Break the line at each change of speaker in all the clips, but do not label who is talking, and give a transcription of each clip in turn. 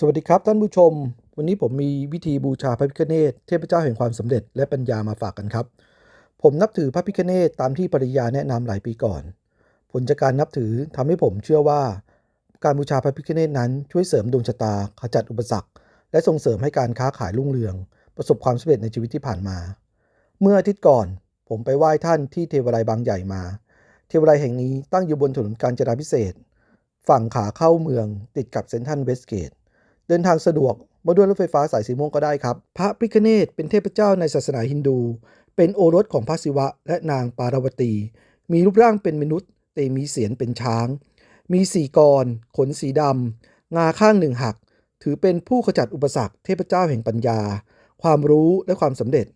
สวัสดีครับท่านผู้ชม วันนี้ผมมีวิธีบูชาพระพิฆเนศเทพเจ้าแห่งความสำเร็จและปัญญามาฝากกันครับ ผมนับถือพระพิฆเนศตามที่ปริยาแนะนำหลายปีก่อน ผลจากการนับถือทำให้ผมเชื่อว่า การบูชาพระพิฆเนศนั้นช่วยเสริมดวงชะตาขจัดอุปสรรค และส่งเสริมให้การค้าขายรุ่งเรือง ประสบความสำเร็จในชีวิตที่ผ่านมา เมื่ออาทิตย์ก่อน ผมไปไหว้ท่านที่เทวไลยบางใหญ่มา เทวไลยแห่งนี้ตั้งอยู่บนถนนกาญจนาพิเศษ ฝั่งขาเข้าเมืองติดกับเซนทรัลเวสเกต เดินทางสะดวกมาด้วยรถไฟฟ้าสายสีม่วงก็ได้ครับ พระพิฆเนศเป็นเทพเจ้าในศาสนาฮินดู เป็นโอรสของพระศิวะและนางปารวตี มีรูปร่างเป็นมนุษย์แต่มีเสียงเป็นช้าง มีสี่กร ขนสีดำ งาข้างหนึ่งหัก ถือเป็นผู้ขจัดอุปสรรคเทพเจ้าแห่งปัญญา ความรู้และความสำเร็จ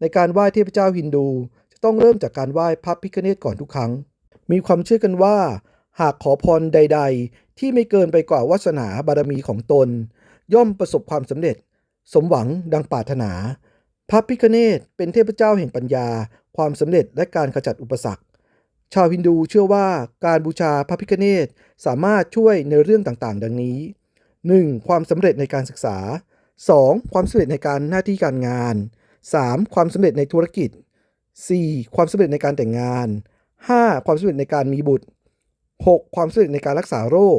ในการไหว้เทพเจ้าฮินดู จะต้องเริ่มจากการไหว้พระพิฆเนศก่อนทุกครั้ง มีความเชื่อกันว่า หากขอพรใดๆ ที่ไม่เกินไปกว่าวาสนาบารมีของตน ย่อมประสบความสำเร็จ สมหวังดังปรารถนา พระพิฆเนศเป็นเทพเจ้าแห่งปัญญา ความสำเร็จและการขจัดอุปสรรค ชาวฮินดูเชื่อว่าการบูชาพระพิฆเนศสามารถช่วยในเรื่องต่างๆ ดังนี้ 1. ความสำเร็จในการศึกษา 2. ความสำเร็จในการหน้าที่การงาน 3. ความสำเร็จในธุรกิจ 4. ความสำเร็จในการแต่งงาน 5. ความสำเร็จในการมีบุตร 6. ความสำเร็จในการรักษาโรค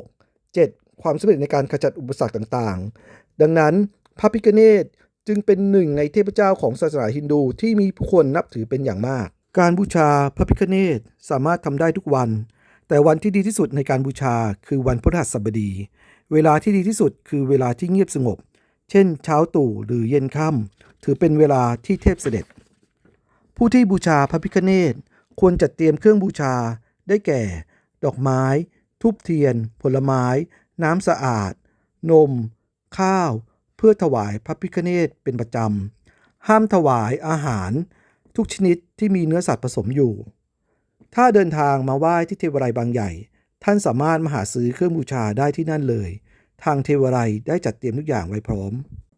7. ความสำเร็จในการขจัดอุปสรรคต่างๆ ดังนั้นพระพิฆเนศจึงเป็นหนึ่งในเทพเจ้าของศาสนาฮินดูที่มีผู้คนนับถือเป็นอย่างมาก การบูชาพระพิฆเนศสามารถทำได้ทุกวัน แต่วันที่ดีที่สุดในการบูชาคือวันพฤหัสบดี เวลาที่ดีที่สุดคือเวลาที่เงียบสงบ เช่น เช้าตู่หรือเย็นค่ำถือเป็นเวลาที่เทพเสด็จ ผู้ที่บูชาพระพิฆเนศควรจัดเตรียมเครื่องบูชาได้แก่ ดอกไม้ ทูบเทียน ผลไม้ น้ำสะอาด นม ข้าว เพื่อถวายพระพิฆเนศเป็นประจำ ห้ามถวายอาหาร ทุกชนิดที่มีเนื้อสัตว์ผสมอยู่ ถ้าเดินทางมาไหว้ที่เทวไรบางใหญ่ ท่านสามารถมาหาซื้อเครื่องบูชาได้ที่นั่นเลย ทางเทวไรได้จัดเตรียมทุกอย่างไว้พร้อม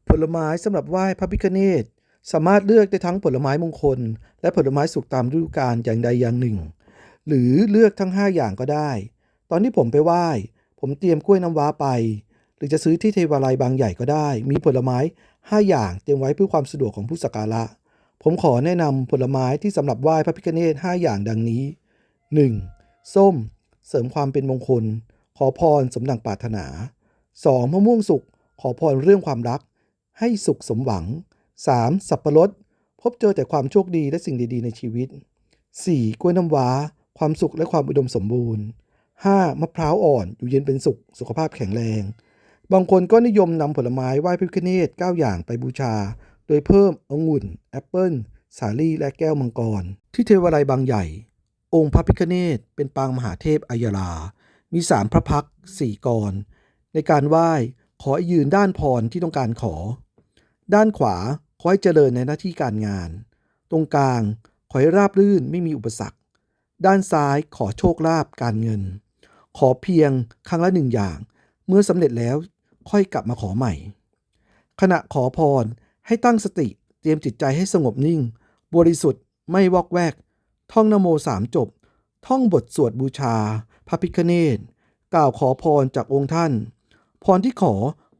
ผลไม้สำหรับไหว้พระพิฆเนศสามารถเลือกได้ทั้งผลไม้มงคล และผลไม้สุกตามฤดูกาลอย่างใดอย่างหนึ่ง หรือเลือกทั้ง 5 อย่างก็ได้ ตอนที่ผมไปไหว้ ผมเตรียมกล้วยน้ำว้าไป หรือจะซื้อที่เทวาลัยบางใหญ่ก็ได้ มีผลไม้ 5 อย่างเตรียมไว้เพื่อความสะดวกของผู้สักการะ ผมขอแนะนำผลไม้ที่สำหรับไหว้พระพิฆเนศ5อย่างดังนี้ 1. ส้ม เสริมความเป็นมงคล ขอพรสมดังปรารถนา 2. มะม่วงสุกขอพรเรื่องความรัก ให้สุขสมหวัง 3. สับปะรด พบเจอแต่ความโชคดีและสิ่งดีๆ ในชีวิต 4. กล้วยน้ำว้า ความสุขและความอุดมสมบูรณ์ 5. มะพร้าวอ่อนอยู่เย็นเป็นสุข สุขภาพแข็งแรง บางคนก็นิยมนำผลไม้ไหว้พระพิฆเนศ9อย่างไปบูชา โดยเพิ่มองุ่น แอปเปิลสาลี่และแก้วมังกร ที่เทวาลัยบางใหญ่ องค์พระพิฆเนศเป็นปางมหาเทพอายาลามีสามพระพักสี่กร ในการไหว้ขอให้ยืนด้านพรที่ต้องการขอ ด้านขวาขอให้เจริญในหน้าที่การงาน ตรงกลางขอให้ราบรื่นไม่มีอุปสรรค ด้านซ้ายขอโชคลาภการเงิน ขอเพียงครั้งละหนึ่งอย่าง เมื่อสำเร็จแล้วค่อยกลับมาขอใหม่ ขณะขอพรให้ตั้งสติเตรียมจิตใจให้สงบนิ่ง บริสุทธิ์ไม่วอกแวก ท่องนโมสามจบ ท่องบทสวดบูชา พระพิฆเนศกล่าวขอพรจากองค์ท่าน พรที่ขอ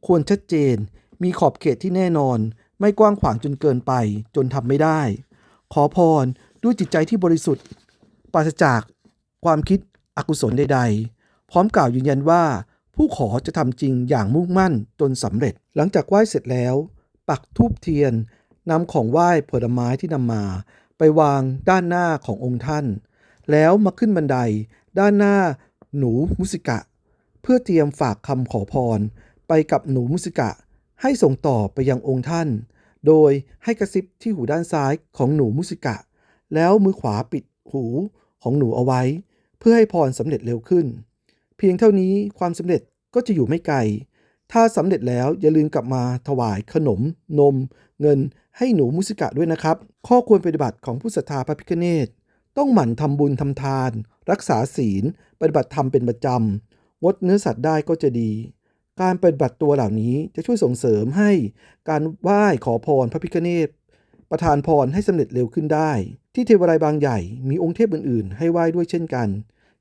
ควรชัดเจน มีขอบเขตที่แน่นอน ไม่กว้างขวางจนเกินไป จนทำไม่ได้ ขอพรด้วยจิตใจที่บริสุทธิ์ ราศจากความคิดอกุศลใด ๆ พร้อมกล่าวยืนยันว่า ผู้ขอจะทำจริงอย่างมุ่งมั่นจนสำเร็จ หลังจากไหว้เสร็จแล้ว ปักทูบเทียนนำของไหว้ผลไม้ที่นำมา ไปวางด้านหน้าขององค์ท่าน แล้วมาขึ้นบันได ด้านหน้าหนูมุสิกะ เพื่อเตรียมฝากคำขอพร ไปกับหนูมุสิกะ ให้ส่งต่อไปยังองค์ท่าน โดยให้กระซิบที่หูด้านซ้ายของหนูมุสิกะ แล้วมือขวาปิดหู ของหนูเอาไว้ เพื่อให้พรสำเร็จเร็วขึ้น เพียงเท่านี้ความสำเร็จก็จะอยู่ไม่ไกล ถ้าสำเร็จแล้วอย่าลืมกลับมาถวายขนม นม เงิน ให้หนูมุสิกะด้วยนะครับ ข้อควรปฏิบัติของผู้ศรัทธาพระพิฆเนศต้องหมั่นทำบุญทำทาน รักษาศีล ปฏิบัติธรรมเป็นประจำงดเนื้อสัตว์ได้ก็จะดี การปฏิบัติตัวเหล่านี้จะช่วยส่งเสริมให้การไหว้ขอพรพระพิฆเนศประทานพรให้สำเร็จเร็วขึ้นได้ ที่เทวรายบางใหญ่มีองค์เทพอื่นๆ ให้ไหว้ด้วยเช่นกัน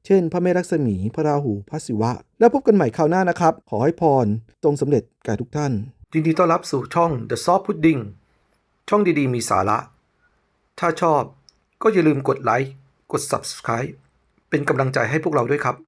เช่น พระแม่ลักษมี พระราหู พระศิวะ แล้วพบกันใหม่คราวหน้านะครับ ขอให้พรจงสำเร็จแก่ทุกท่านยินดีต้อนรับสู่ช่อง The Soft Pudding ช่องดีๆ มีสาระ ถ้าชอบก็อย่าลืมกดไลค์ กด Subscribe เป็นกำลังใจให้พวกเราด้วยครับ